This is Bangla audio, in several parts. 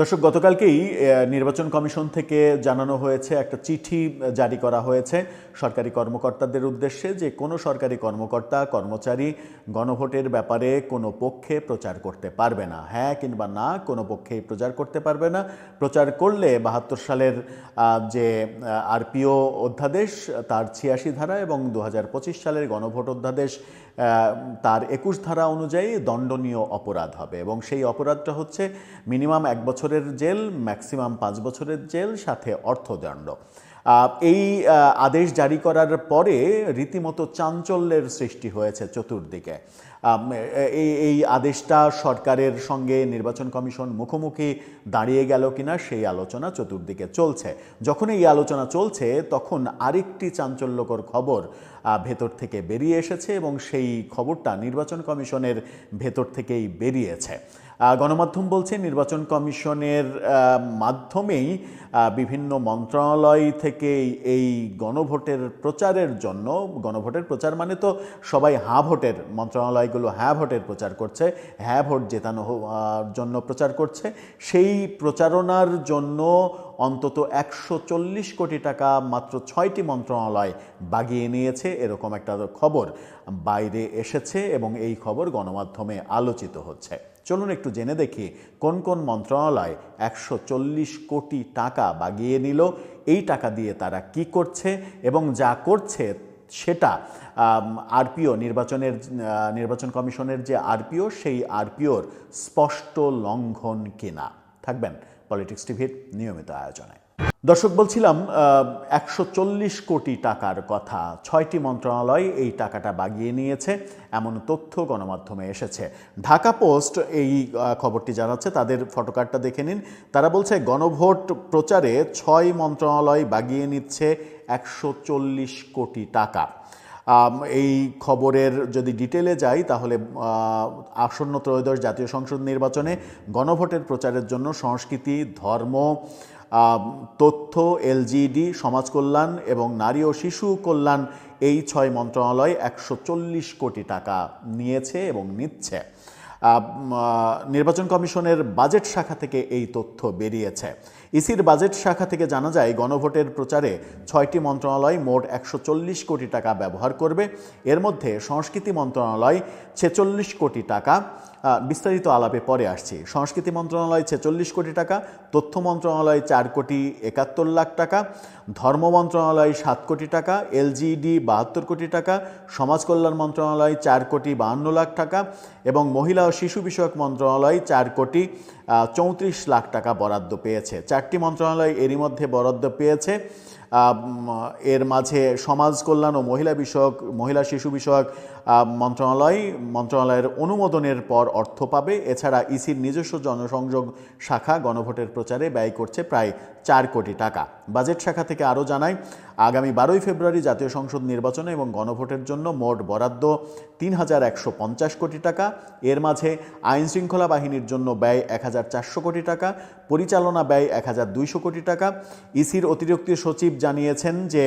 দর্শক, গতকালকেই নির্বাচন কমিশন থেকে জানানো হয়েছে, একটা চিঠি জারি করা হয়েছে সরকারি কর্মকর্তাদের উদ্দেশ্যে যে কোনো সরকারি কর্মকর্তা, কর্মচারী গণভোটের ব্যাপারে কোনো পক্ষে প্রচার করতে পারবে না। হ্যাঁ কিংবা না, কোনো পক্ষেই প্রচার করতে পারবে না। প্রচার করলে বাহাত্তর সালের যে আরপিও অধ্যাদেশ, তার ছিয়াশি ধারা এবং দু হাজার পঁচিশ সালের গণভোট অধ্যাদেশ তার একুশ ধারা অনুযায়ী দণ্ডনীয় অপরাধ হবে এবং সেই অপরাধটা হচ্ছে মিনিমাম এক বছরের জেল ম্যাক্সিমাম পাঁচ বছরের জেল, সাথে অর্থদণ্ড। এই আদেশ জারি করার পরে রীতিমতো চাঞ্চল্যের সৃষ্টি হয়েছে চতুর্দিকে। এই এই আদেশটা সরকারের সঙ্গে নির্বাচন কমিশন মুখোমুখি দাঁড়িয়ে গেল কিনা সেই আলোচনা চতুর্দিকে চলছে। যখন এই আলোচনা চলছে, তখন আরেকটি চাঞ্চল্যকর খবর ভেতর থেকে বেরিয়ে এসেছে এবং সেই খবরটা নির্বাচন কমিশনের ভেতর থেকেই বেরিয়েছে। গণমাধ্যম বলছে, নির্বাচন কমিশনের মাধ্যমেই বিভিন্ন মন্ত্রণালয় থেকে এই গণভোটের প্রচারের জন্য, গণভোটের প্রচার মানে তো সবাই হ্যাঁ ভোটের, মন্ত্রণালয়গুলো হ্যাঁ ভোটের প্রচার করছে হ্যাঁ ভোট জেতানো হ- জন্য প্রচার করছে, সেই প্রচারণার জন্য অন্তত একশো চল্লিশ কোটি টাকা মাত্র ছয়টি মন্ত্রণালয় বাগিয়ে নিয়েছে, এরকম একটা খবর বাইরে এসেছে এবং এই খবর গণমাধ্যমে আলোচিত হচ্ছে। চলুন একটু জেনে দেখি কোন কোন মন্ত্রণালয় একশো চল্লিশ কোটি টাকা বাগিয়ে নিল, এই টাকা দিয়ে তারা কি করছে এবং যা করছে সেটা আরপিও নির্বাচনের নির্বাচন কমিশনের যে আরপিও, সেই আরপিওর স্পষ্ট লঙ্ঘন কিনা? থাকবেন পলিটিক্স টিভির নিয়মিত আয়োজনে। দর্শক, বলছিলাম একশো চল্লিশ কোটি টাকার কথা, ছয়টি মন্ত্রণালয় এই টাকাটা বাগিয়ে নিয়েছে, এমন তথ্য গণমাধ্যমে এসেছে। ঢাকা পোস্ট এই খবরটি জানাচ্ছে, তাদের ফটোকার্ডটা দেখে নিন। তারা বলছে, গণভোট প্রচারে ছয় মন্ত্রণালয় বাগিয়ে নিচ্ছে একশো চল্লিশ কোটি টাকা। এই খবরের যদি ডিটেলে যাই, তাহলে আসন্ন ত্রয়োদশ জাতীয় সংসদ নির্বাচনে গণভোটের প্রচারের জন্য সংস্কৃতি, ধর্ম তথ্য, এলজিডি সমাজ কল্যাণ এবং নারী ও শিশু কল্যাণ এই ছয় মন্ত্রণালয় একশো চল্লিশ কোটি টাকা নিয়েছে এবং নিচ্ছে। নির্বাচন কমিশনের বাজেট শাখা থেকে এই তথ্য বেরিয়েছে। ইসির বাজেট শাখা থেকে জানা যায়, গণভোটের প্রচারে ছয়টি মন্ত্রণালয় মোট একশো চল্লিশ কোটি টাকা ব্যবহার করবে। এর মধ্যে সংস্কৃতি মন্ত্রণালয় ছেচল্লিশ কোটি টাকা। বিস্তারিত আলাপে পরে আসছি। সংস্কৃতি মন্ত্রণালয় ছেচল্লিশ কোটি টাকা, তথ্য মন্ত্রণালয় চার কোটি একাত্তর লাখ টাকা, ধর্ম মন্ত্রণালয় সাত কোটি টাকা এলজিডি বাহাত্তর কোটি টাকা, সমাজ কল্যাণ মন্ত্রণালয় চার কোটি বাহান্ন লাখ টাকা এবং মহিলা ও শিশু বিষয়ক মন্ত্রণালয় চার কোটি। চৌত্রিশ লাখ টাকা বরাদ্দ পেয়েছে। চারটি মন্ত্রণালয় এরই মধ্যে বরাদ্দ পেয়েছে। এর মাঝে সমাজ কল্যাণ ও মহিলা বিষয়ক, মহিলা শিশু বিষয়ক মন্ত্রণালয়, মন্ত্রণালয়ের অনুমোদনের পর অর্থ পাবে। এছাড়া ইসির নিজস্ব জনসংযোগ শাখা গণভোটের প্রচারে ব্যয় করছে প্রায় চার কোটি টাকা। বাজেট শাখা থেকে আরও জানায়, আগামী বারোই ফেব্রুয়ারি জাতীয় সংসদ নির্বাচনে এবং গণভোটের জন্য মোট বরাদ্দ তিন হাজার একশো পঞ্চাশ কোটি টাকা। এর মাঝে আইন শৃঙ্খলা বাহিনীর জন্য ব্যয় এক হাজার চারশো কোটি টাকা, পরিচালনা ব্যয় এক হাজার দুইশো কোটি টাকা। ইসির অতিরিক্ত সচিব জানিয়েছেন যে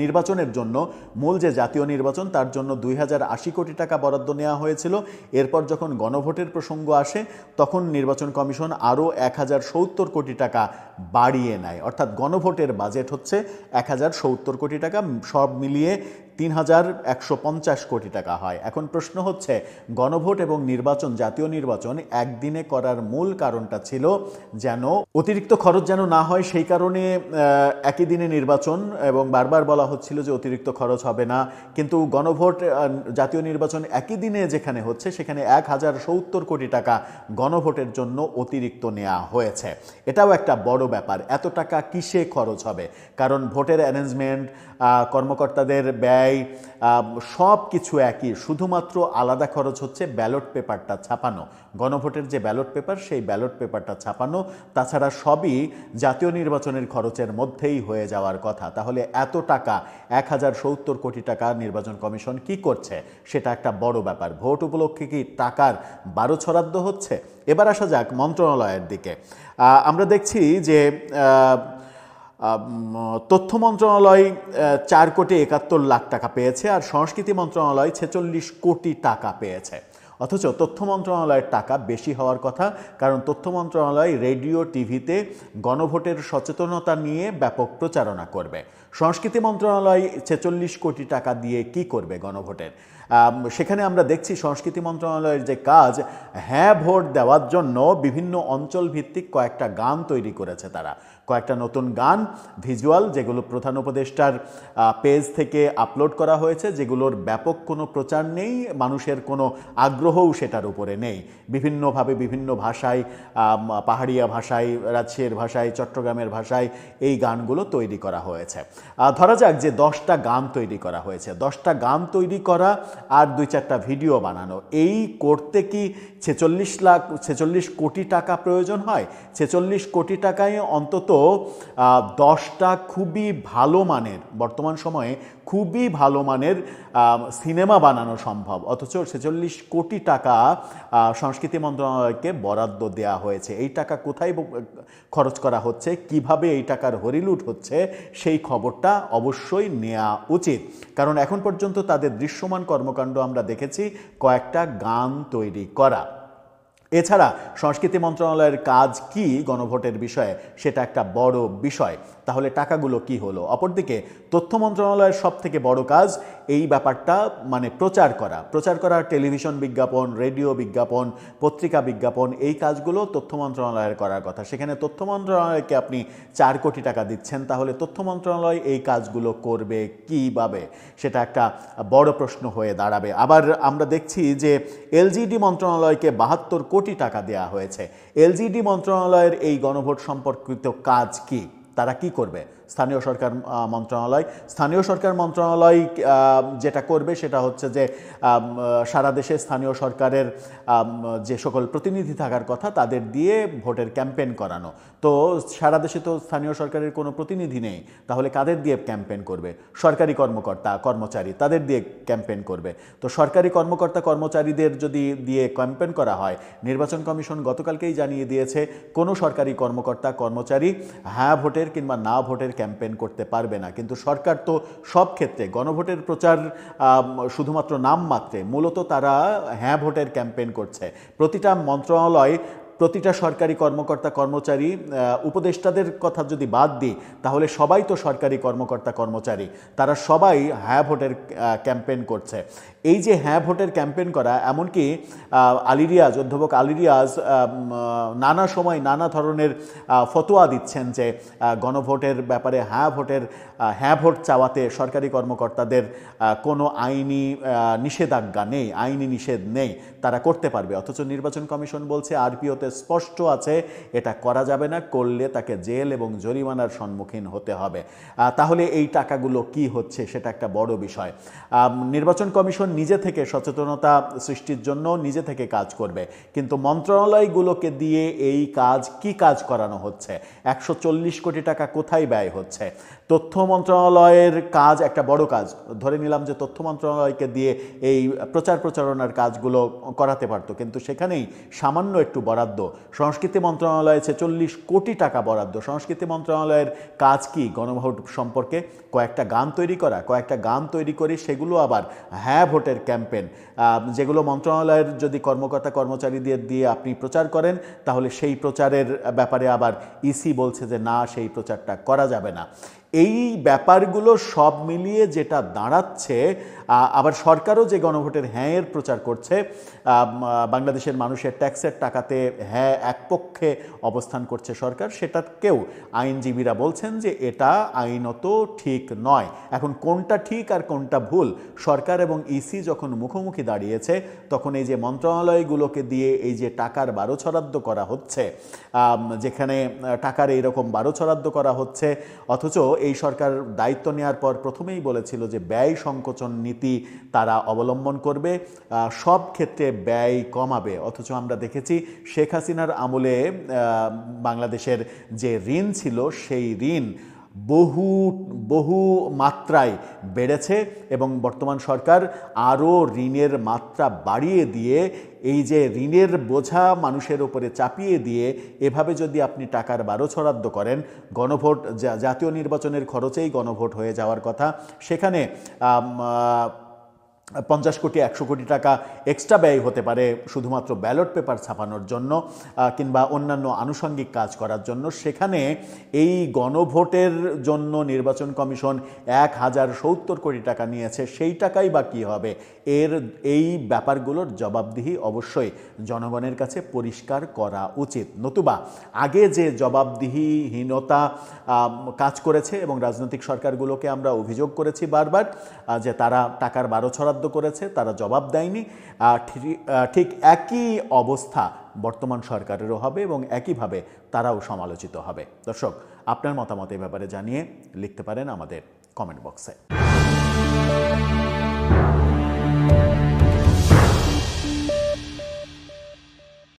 নির্বাচনের জন্য মূল যে জাতীয় নির্বাচন তার জন্য দুই হাজার আশি কোটি টাকা বরাদ্দ নেওয়া হয়েছিল। এরপর যখন গণভোটের প্রসঙ্গ আসে, তখন নির্বাচন কমিশন আরও এক হাজার সত্তর কোটি টাকা বাড়িয়ে নেয়। অর্থাৎ গণভোটের বাজেট হচ্ছে এক হাজার সত্তর কোটি টাকা, সব মিলিয়ে তিন হাজার একশো পঞ্চাশ কোটি টাকা হয়। এখন প্রশ্ন হচ্ছে, গণভোট এবং নির্বাচন, জাতীয় নির্বাচন একদিনে করার মূল কারণটা ছিল যেন অতিরিক্ত খরচ যেন না হয়, সেই কারণে একই দিনে নির্বাচন এবং বারবার বলা হচ্ছিল যে অতিরিক্ত খরচ হবে না। কিন্তু গণভোট জাতীয় নির্বাচন একই দিনে যেখানে হচ্ছে, সেখানে এক হাজার সত্তর কোটি টাকা গণভোটের জন্য অতিরিক্ত নেওয়া হয়েছে। এটাও একটা বড় ব্যাপার। এত টাকা কিসে খরচ হবে? কারণ ভোটের অ্যারেঞ্জমেন্ট কর্মকর্তাদের ব্যয় সব কিছু একই। শুধুমাত্র আলাদা খরচ হচ্ছে ব্যালট পেপারটা ছাপানো। গণভোটের যে ব্যালট পেপার, সেই ব্যালট পেপারটা ছাপানো। তাছাড়া সবই জাতীয় নির্বাচনের খরচের মধ্যেই হয়ে যাওয়ার কথা। তাহলে এত টাকা, এক হাজার সত্তর কোটি টাকা নির্বাচন কমিশন কি করছে? সেটা একটা বড় ব্যাপার। ভোট উপলক্ষে কি টাকার বারো ছড়াদ্দ হচ্ছে? এবার আসা যাক মন্ত্রণালয়ের দিকে। আমরা দেখছি যে আম, তথ্য মন্ত্রণালয় চার কোটি একাত্তর লাখ টাকা পেয়েছে আর সংস্কৃতি মন্ত্রণালয় ছেচল্লিশ কোটি টাকা পেয়েছে। অথচ তথ্য মন্ত্রণালয়ের টাকা বেশি হওয়ার কথা, কারণ তথ্য মন্ত্রণালয় রেডিও, টিভিতে গণভোটের সচেতনতা নিয়ে ব্যাপক প্রচারণা করবে। সংস্কৃতি মন্ত্রণালয় ছেচল্লিশ কোটি টাকা দিয়ে কি করবে গণভোটের? সেখানে আমরা দেখছি সংস্কৃতি মন্ত্রণালয়ের যে কাজ হ্যাঁ ভোট দেওয়ার জন্য বিভিন্ন অঞ্চল ভিত্তিক কয়েকটা গান তৈরি করেছে তারা। কয়েকটা নতুন গান, ভিজুয়াল, যেগুলো প্রধান উপদেষ্টার পেজ থেকে আপলোড করা হয়েছে, যেগুলোর ব্যাপক কোনো প্রচার নেই, মানুষের কোনো আগ্রহও সেটার উপরে নেই। বিভিন্নভাবে বিভিন্ন ভাষায় পাহাড়িয়া ভাষায় রাজশাহীর ভাষায়, চট্টগ্রামের ভাষায় এই গানগুলো তৈরি করা হয়েছে। ধরা যাক যে দশটা গান তৈরি করা হয়েছে। দশটা গান তৈরি করা আর দুই চারটা ভিডিও বানানো। এই করতে কি ছেচল্লিশ লাখ, ছেচল্লিশ কোটি টাকা প্রয়োজন হয়? ছেচল্লিশ কোটি টাকায় অন্তত দশটা খুবই ভালো মানের, বর্তমান সময়ে খুবই ভালো মানের সিনেমা বানানো সম্ভব। অথচ ছেচল্লিশ কোটি টাকা সংস্কৃতি মন্ত্রণালয়কে বরাদ্দ দেওয়া হয়েছে। এই টাকা কোথায় খরচ করা হচ্ছে? কীভাবে এই টাকার হরিলুট হচ্ছে? সেই খবরটা অবশ্যই নেওয়া উচিত। কারণ এখন পর্যন্ত তাদের দৃশ্যমান কর্মকাণ্ড আমরা দেখেছি, কয়েকটা গান তৈরি করা। এছাড়া সংস্কৃতি মন্ত্রণালয়ের কাজ কি গণভোটের বিষয়ে সেটা একটা বড় বিষয়। তাহলে টাকাগুলো কি হলো? অপরদিকে তথ্য মন্ত্রণালয়ের সব থেকে বড় কাজ এই ব্যাপারটা মানে প্রচার করা। প্রচার করা, টেলিভিশন বিজ্ঞাপন, রেডিও বিজ্ঞাপন, পত্রিকা বিজ্ঞাপন, এই কাজগুলো তথ্য মন্ত্রণালয়ের করার কথা। সেখানে তথ্য মন্ত্রণালয়কে আপনি চার কোটি টাকা দিচ্ছেন, তাহলে তথ্য মন্ত্রণালয় এই কাজগুলো করবে কীভাবে? সেটা একটা বড় প্রশ্ন হয়ে দাঁড়াবে। আবার আমরা দেখছি যে এলজিডি মন্ত্রণালয়কে বাহাত্তর কোটি টাকা দেওয়া হয়েছে। এলজিডি মন্ত্রণালয়ের এই গণভোট সম্পর্কিত কাজ কি? তারা কি করবে? স্থানীয় সরকার মন্ত্রণালয়। স্থানীয় সরকার মন্ত্রণালয় যেটা করবে সেটা হচ্ছে যে সারা দেশে স্থানীয় সরকারের যে সকল প্রতিনিধি থাকার কথা তাদের দিয়ে ভোটের ক্যাম্পেন করানো। তো সারা দেশে তো স্থানীয় সরকারের কোনো প্রতিনিধি নেই, তাহলে কাদের দিয়ে ক্যাম্পেন করবে? সরকারি কর্মকর্তা, কর্মচারী, তাদের দিয়ে ক্যাম্পেন করবে। তো সরকারি কর্মকর্তা, কর্মচারীদের যদি দিয়ে ক্যাম্পেন করা হয়, নির্বাচন কমিশন গতকালকেই জানিয়ে দিয়েছে, কোনো সরকারি কর্মকর্তা, কর্মচারী হ্যাঁ ভোটের কিংবা না ভোটের ক্যাম্পেইন করতে পারবে না। কিন্তু সরকার তো সব ক্ষেত্রে গণভোটের প্রচার শুধুমাত্র নাম মাত্রে মূলত তারা হ্যাঁ ভোটের ক্যাম্পেন করছে। প্রতিটা মন্ত্রণালয় প্রতিটা সরকারি কর্মকর্তা, কর্মচারী উপদেষ্টাদের কথা যদি বাদ দিই, তাহলে সবাই তো সরকারি কর্মকর্তা, কর্মচারী। তারা সবাই হ্যাঁ ভোটের ক্যাম্পেইন করছে। এই যে হ্যাঁ ভোটের ক্যাম্পেইন করা, এমনকি আলিরিয়াজ অধ্যাপক আলিরিয়াজ নানা সময় নানা ধরনের ফতোয়া দিচ্ছেন যে গণভোটের ব্যাপারে হ্যাঁ ভোটের হ্যাঁ ভোট চাওয়াতে সরকারি কর্মকর্তাদের কোনো আইনি নিষেধাজ্ঞা নেই, আইনি নিষেধ নেই। তারা করতে পারবে। অথচ নির্বাচন কমিশন বলছে, আরপিওতে স্পষ্ট আছে, এটা করা যাবে না, করলে তাকে জেল এবং জরিমানার সম্মুখীন হতে হবে। তাহলে এই টাকাগুলো কি হচ্ছে সেটা একটা বড় বিষয়। নির্বাচন কমিশন নিজে থেকে সচেতনতা সৃষ্টির জন্য নিজে থেকে কাজ করবে। কিন্তু মন্ত্রণালয়গুলোকে দিয়ে এই কাজ কি কাজ করানো হচ্ছে? একশো চল্লিশ কোটি টাকা কোথায় ব্যয় হচ্ছে? তথ্য মন্ত্রণালয়ের কাজ একটা বড় কাজ। ধরে নিলাম যে তথ্য মন্ত্রণালয়কে দিয়ে এই প্রচার প্রচারণার কাজগুলো করাতে পারতো। কিন্তু সেখানেই সামান্য একটু বরাদ্দ। সংস্কৃতি মন্ত্রণালয়ে ছেচল্লিশ কোটি টাকা বরাদ্দ। সংস্কৃতি মন্ত্রণালয়ের কাজ কি গণভোট সম্পর্কে? কয়েকটা গান তৈরি করা, কয়েকটা গান তৈরি করে সেগুলো আবার হ্যাঁ ভোটের ক্যাম্পেন যেগুলো মন্ত্রণালয়ের যদি কর্মকর্তা কর্মচারীদের দিয়ে আপনি প্রচার করেন, তাহলে সেই প্রচারের ব্যাপারে আবার ইসি বলছে যে না, সেই প্রচারটা করা যাবে না। এই ব্যাপারগুলো সব মিলিয়ে যেটা দাঁড়াচ্ছে আবার সরকারও যে গণভোটের হ্যাঁ এর প্রচার করছে বাংলাদেশের মানুষের ট্যাক্সের টাকাতে হ্যাঁ এক পক্ষে অবস্থান করছে সরকার, সেটাকেও আইনজীবীরা বলছেন যে এটা আইনত ঠিক নয়। এখন কোনটা ঠিক আর কোনটা ভুল? সরকার এবং ইসি যখন মুখোমুখি দাঁড়িয়েছে, তখন এই যে মন্ত্রণালয়গুলোকে দিয়ে এই যে টাকার বারো ছড়াদ্দ করা হচ্ছে যেখানে টাকার এইরকম বারো ছড়াদ্দ করা হচ্ছে, অথচ এই সরকার দায়িত্ব নেওয়ার পর প্রথমেই বলেছিল যে ব্যয় সংকোচন নীতি তারা অবলম্বন করবে সব ক্ষেত্রে ব্যয় কমাবে। অথচ আমরা দেখেছি শেখ হাসিনার আমলে বাংলাদেশের যে ঋণ ছিল, সেই ঋণ বহু বহু মাত্রায় বেড়েছে এবং বর্তমান সরকার আরও ঋণের মাত্রা বাড়িয়ে দিয়ে, এই যে ঋণের বোঝা মানুষের ওপরে চাপিয়ে দিয়ে, এভাবে যদি আপনি টাকার বারো ছড়াদ্দ করেন, গণভোট জাতীয় নির্বাচনের খরচেই গণভোট হয়ে যাওয়ার কথা। সেখানে পঞ্চাশ কোটি, একশো কোটি টাকা এক্সট্রা ব্যয় হতে পারে শুধুমাত্র ব্যালট পেপার ছাপানোর জন্য কিংবা অন্যান্য আনুষঙ্গিক কাজ করার জন্য। সেখানে এই গণভোটের জন্য নির্বাচন কমিশন এক হাজার সত্তর কোটি টাকা নিয়েছে, সেই টাকাই বা কী হবে? এর, এই ব্যাপারগুলোর জবাবদিহি অবশ্যই জনগণের কাছে পরিষ্কার করা উচিত। নতুবা, আগে যে জবাবদিহিহীনতা কাজ করেছে এবং রাজনৈতিক সরকারগুলোকে আমরা অভিযোগ করেছি বারবার যে তারা টাকার বারো ছড়াদ্দ করেছে, তারা জবাব দেয়নি। ঠিক একই অবস্থা বর্তমান সরকারেরও হবে এবং একইভাবে তারাও সমালোচিত হবে। দর্শক, আপনার মতামত এ ব্যাপারে জানিয়ে লিখতে পারেন আমাদের কমেন্ট বক্সে